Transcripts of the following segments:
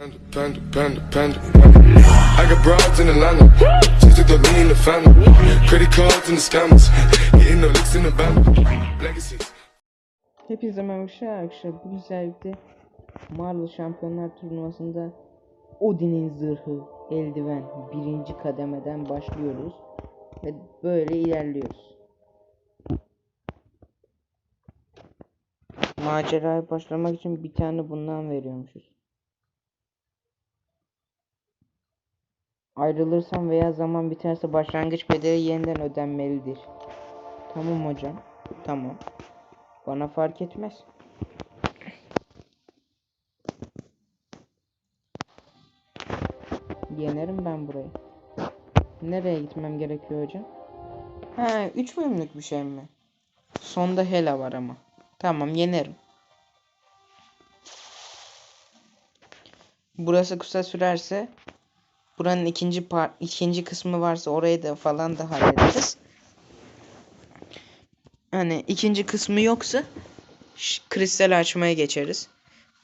Panda, panda, panda. Hepinize merhaba arkadaşlar. Bugün sizlerle Marvel Şampiyonlar Turnuvası'nda Odin'in zırhı, eldiven, birinci kademeden başlıyoruz. Ve böyle ilerliyoruz. Maceraya başlamak için bir tane bundan veriyormuşuz. Ayrılırsam veya zaman biterse başlangıç bedeli yeniden ödenmelidir. Tamam hocam. Tamam. Bana fark etmez. Yenerim ben burayı. Nereye gitmem gerekiyor hocam? Ha, 3 bölümlük bir şey mi? Sonda Hela var ama. Tamam yenerim. Burası kısa sürerse buranın ikinci par ikinci kısmı varsa orayı da falan da hallederiz. Hani ikinci kısmı yoksa kristal açmaya geçeriz.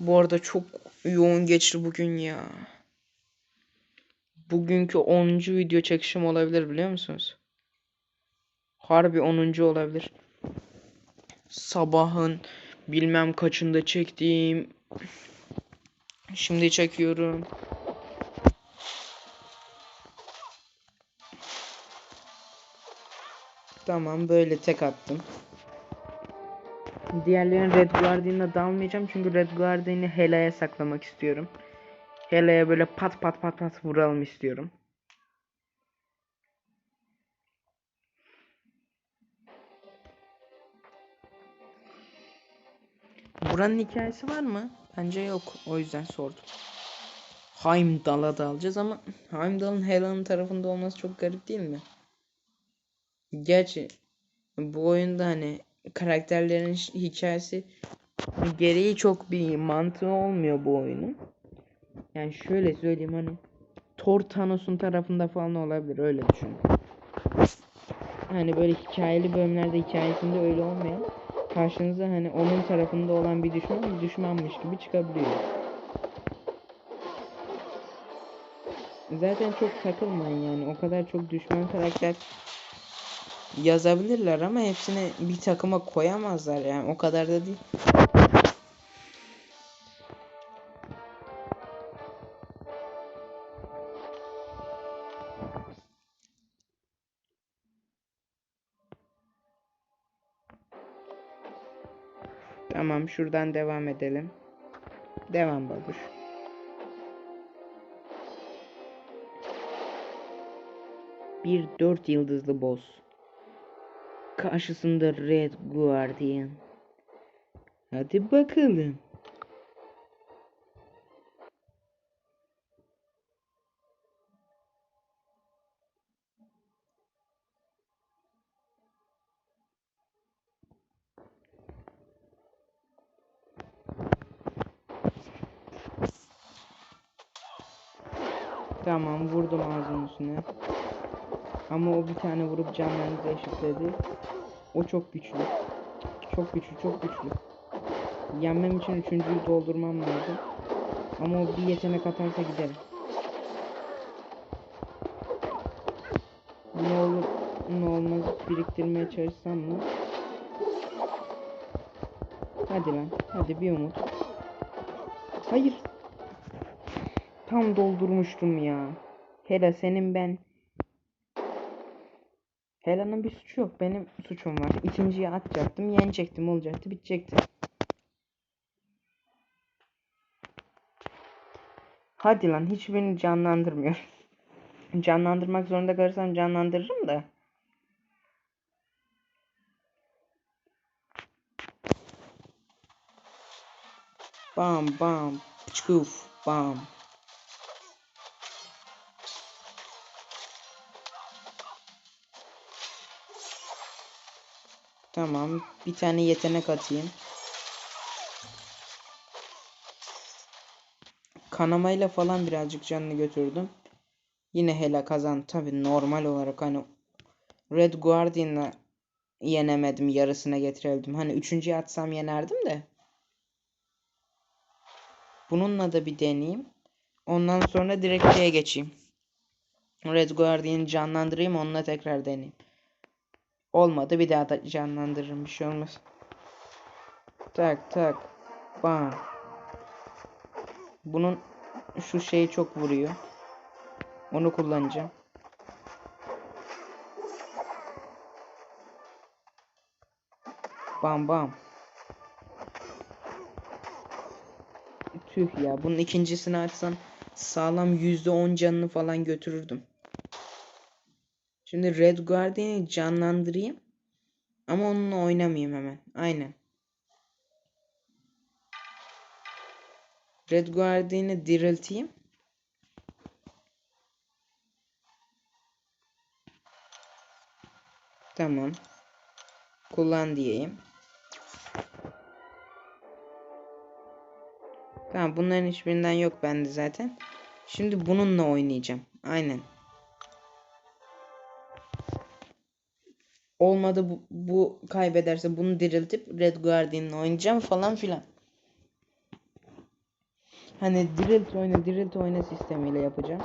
Bu arada çok yoğun geçti bugün ya. Bugünkü 10. video çekişim olabilir biliyor musunuz? Harbi 10. olabilir. Sabahın bilmem kaçında çektiğim. Şimdi çekiyorum. Tamam böyle tek attım. Diğerlerini Red Guardian'la dalmayacağım çünkü Red Guardian'ı Hela'ya saklamak istiyorum. Hela'ya böyle pat pat pat pat vuralım istiyorum. Buranın hikayesi var mı? Bence yok. O yüzden sordum. Heimdall'a da alacağız ama Heimdall'ın Hela'nın tarafında olması çok garip değil mi? Gerçi bu oyunda hani karakterlerin hikayesi gereği çok bir mantığı olmuyor bu oyunun. Yani şöyle söyleyeyim hani Thor Thanos'un tarafında falan olabilir öyle düşün. Hani böyle hikayeli bölümlerde hikayesinde öyle olmayan karşınıza hani onun tarafında olan bir düşman düşmanmış gibi çıkabiliyor. Zaten çok takılmayın yani o kadar çok düşman karakter yazabilirler ama hepsini bir takıma koyamazlar yani o kadar da değil. Tamam şuradan devam edelim. Devam babuş. Bir dört yıldızlı boss. Karşısında Red Guardian. Hadi bakalım. O bir tane vurup canlarınızı eşitledi. O çok güçlü. Çok güçlü, çok güçlü. Yenmem için üçüncüyü doldurmam lazım. Ama o bir yetenek atarsa giderim. Ne olur ne olmaz biriktirmeye çalışsam mı? Hadi lan. Hadi bir umut. Hayır. Tam doldurmuştum ya. Hela senin ben. Hela'nın bir suçu yok. Benim suçum var. İkinciyi atacaktım. Yenecektim. Olacaktı. Bitecekti. Hadi lan. Hiçbirini canlandırmıyor. Canlandırmak zorunda kalırsam canlandırırım da. Bam bam. Çuf bam. Tamam. Bir tane yetenek atayım. Kanamayla falan birazcık canını götürdüm. Yine Hela kazan. Tabi normal olarak hani Red Guardian'la yenemedim. Yarısına getirebildim. Hani üçüncüye atsam yenerdim de. Bununla da bir deneyeyim. Ondan sonra direkt şeye geçeyim. Red Guardian'ı canlandırayım onunla tekrar deneyeyim. Olmadı bir daha da canlandırırım bir şey olmaz. Tak tak. Bam. Bunun şu şeyi çok vuruyor. Onu kullanacağım. Bam bam. Tüh ya bunun ikincisini açsam sağlam %10 canını falan götürürdüm. Şimdi Red Guardian'ı canlandırayım. Ama onunla oynamayayım hemen. Aynen. Red Guardian'ı dirilteyim. Tamam. Kullan diyeyim. Tamam bunların hiçbirinden yok bende zaten. Şimdi bununla oynayacağım. Aynen. Olmadı bu, bu kaybederse bunu diriltip Red Guardian'la oynayacağım falan filan. Hani dirilt oyna dirilt oyna sistemiyle yapacağım.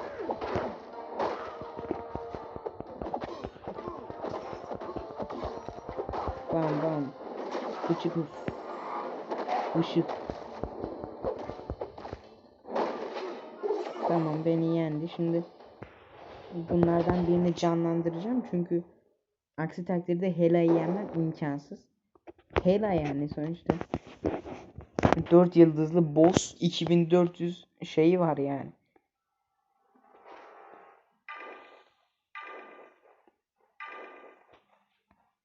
Bam bam. Işık uf. Işık. Tamam beni yendi. Şimdi bunlardan birini canlandıracağım çünkü aksi takdirde Hela'yı yenmem imkansız. Hela yani sonuçta. 4 yıldızlı boss 2400 şeyi var yani.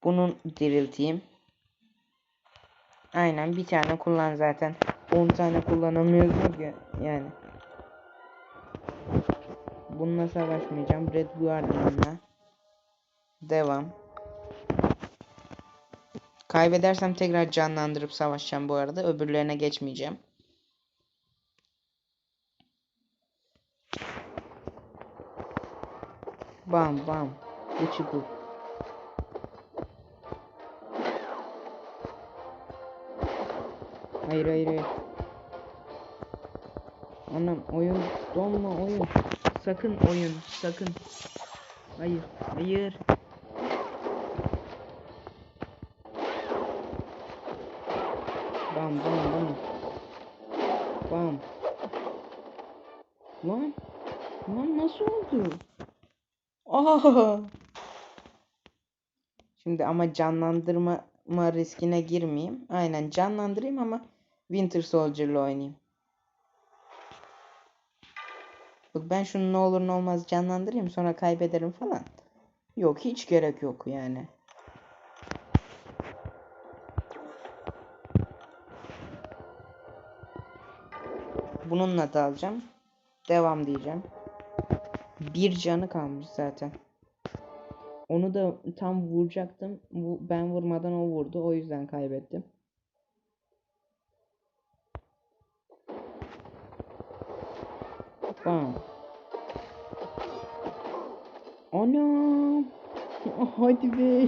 Bunun dirilteyim. Aynen bir tane kullan zaten. 10 tane kullanamıyoruz ya yani. Bununla savaşmayacağım. Red Guardian'la. Devam. Kaybedersem tekrar canlandırıp savaşacağım bu arada. Öbürlerine geçmeyeceğim. Bam bam. Uçuk uç. Hayır hayır hayır. Anam oyun donma oyun. Sakın oyun sakın. Hayır hayır. Bam bam bam. Bam. Lan. Lan nasıl oldu? Aa. Şimdi ama canlandırma ma riskine girmeyeyim. Aynen canlandırayım ama Winter Soldier'la oynayayım. Bak ben şunu ne olur ne olmaz canlandırayım sonra kaybederim falan. Yok hiç gerek yok yani. Bununla da alacağım. Devam diyeceğim. Bir canı kalmış zaten. Onu da tam vuracaktım. Bu ben vurmadan o vurdu. O yüzden kaybettim. Bam. Anam. Hadi be.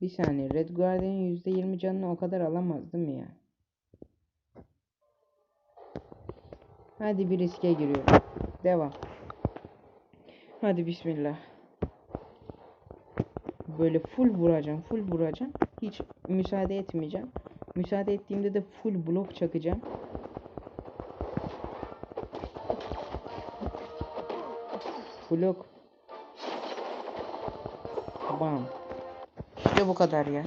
Bir saniye. Red Guardian'ın %20 canını o kadar alamaz değil mi ya? Hadi bir riske giriyorum. Devam. Hadi bismillah. Böyle full vuracağım, full vuracağım. Hiç müsaade etmeyeceğim. Müsaade ettiğimde de full blok çakacağım. Blok. Bam. İşte bu kadar ya.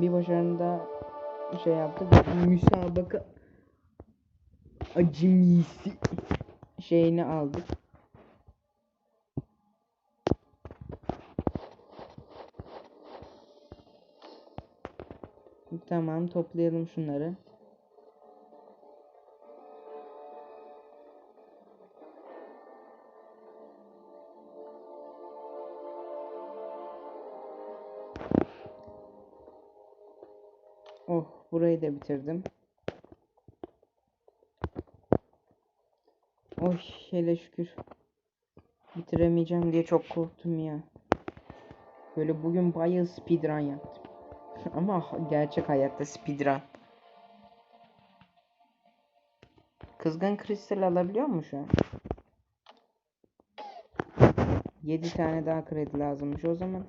Bir başarını da şey yaptık. Müsabaka acemisi şeyini aldık. Tamam toplayalım şunları. Burayı da bitirdim. Oy hele şükür. Bitiremeyeceğim diye çok korktum ya. Böyle bugün bayağı speedrun yaptım. Ama gerçek hayatta speedrun. Kızgın kristal alabiliyor mu şu an? 7 tane daha kredi lazımmış o zaman.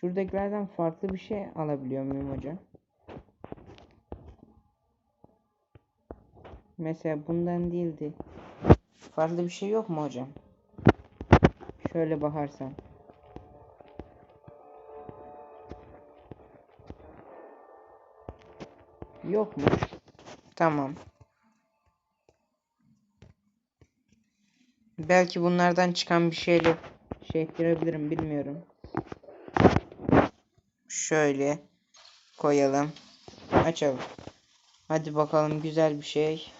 Şuradakilerden farklı bir şey alabiliyor muyum hocam? Mesela bundan değildi. Farklı bir şey yok mu hocam? Şöyle bakarsan. Yokmuş. Tamam. Belki bunlardan çıkan bir şeyle şey ettirebilirim bilmiyorum. Şöyle koyalım. Açalım. Hadi bakalım güzel bir şey.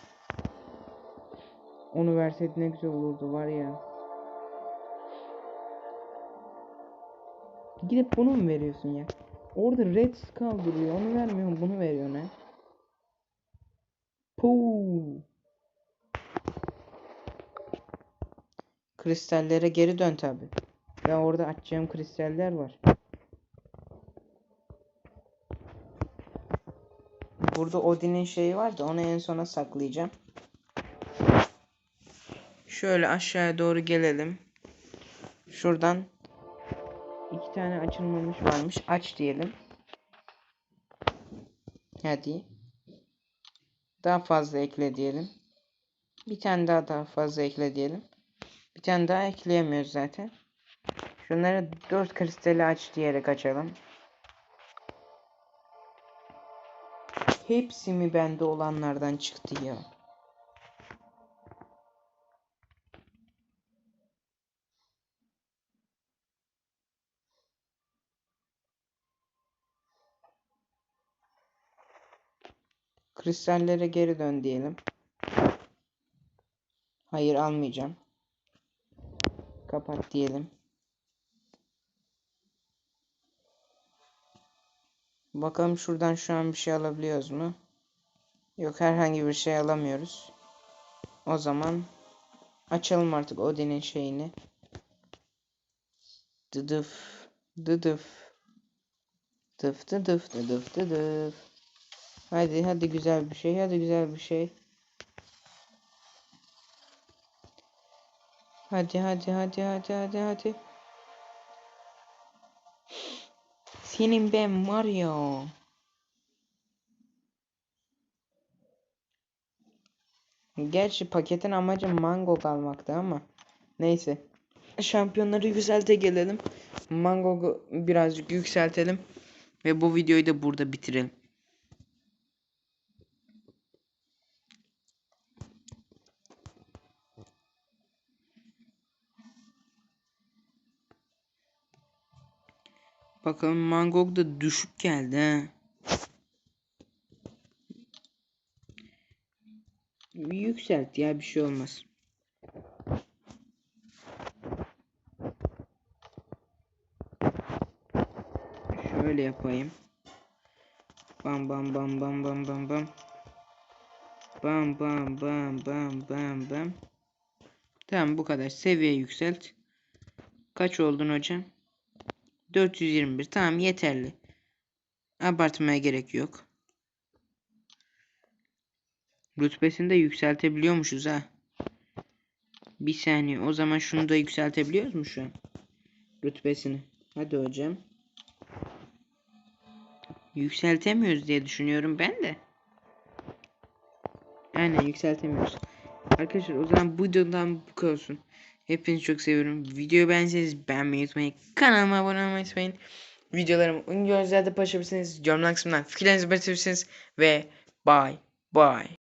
Onu verseydi ne güzel olurdu var ya. Gidip bunu mu veriyorsun ya? Orada red skull duruyor. Onu vermiyorsun bunu veriyorsun ha. Puu. Kristallere geri dön tabi. Ve orada açacağım kristaller var. Burada Odin'in şeyi var da onu en sona saklayacağım. Şöyle aşağıya doğru gelelim. Şuradan iki tane açılmamış varmış. Aç diyelim. Hadi. Daha fazla ekle diyelim. Bir tane daha daha fazla ekle diyelim. Bir tane daha ekleyemiyoruz zaten. Şunları 4 kristali aç diyerek açalım. Hepsi mi bende olanlardan çıktı ya? Kristallere geri dön diyelim. Hayır almayacağım. Kapat diyelim. Bakalım şuradan şu an bir şey alabiliyoruz mu? Yok herhangi bir şey alamıyoruz. O zaman açalım artık Odin'in şeyini. Dıdıf. Dıdıf. Dıf dıdıf dıdıf dıdıf. Hadi hadi güzel bir şey. Hadi güzel bir şey. Hadi hadi hadi hadi hadi hadi. Senin ben var ya. Gerçi paketin amacı mango kalmaktı ama. Neyse. Şampiyonları yükselte gelelim. Mango'yu birazcık yükseltelim. Ve bu videoyu da burada bitirelim. Bakalım Mangog da düşük geldi ha. Yükselt ya bir şey olmaz. Şöyle yapayım. Bam bam bam bam bam bam bam. Bam bam bam bam bam bam. Tamam bu kadar. Seviye yükselt. Kaç oldun hocam? 421. Tamam yeterli. Abartmaya gerek yok. Rütbesini de yükseltebiliyormuşuz ha. Bir saniye. O zaman şunu da yükseltebiliyoruz mu şu an? Rütbesini. Hadi hocam. Yükseltemiyoruz diye düşünüyorum ben de. Aynen yükseltemiyoruz. Arkadaşlar o zaman bu videodan bu kadar olsun. Hepinizi çok seviyorum. Videoyu beğenseniz beğenmeyi unutmayın. Kanalıma abone olmayı unutmayın. Videolarımı ön gözlerde paylaşabilirsiniz. Yorumlar kısmından fikirlerinizi belirtebilirsiniz. Ve bye bye.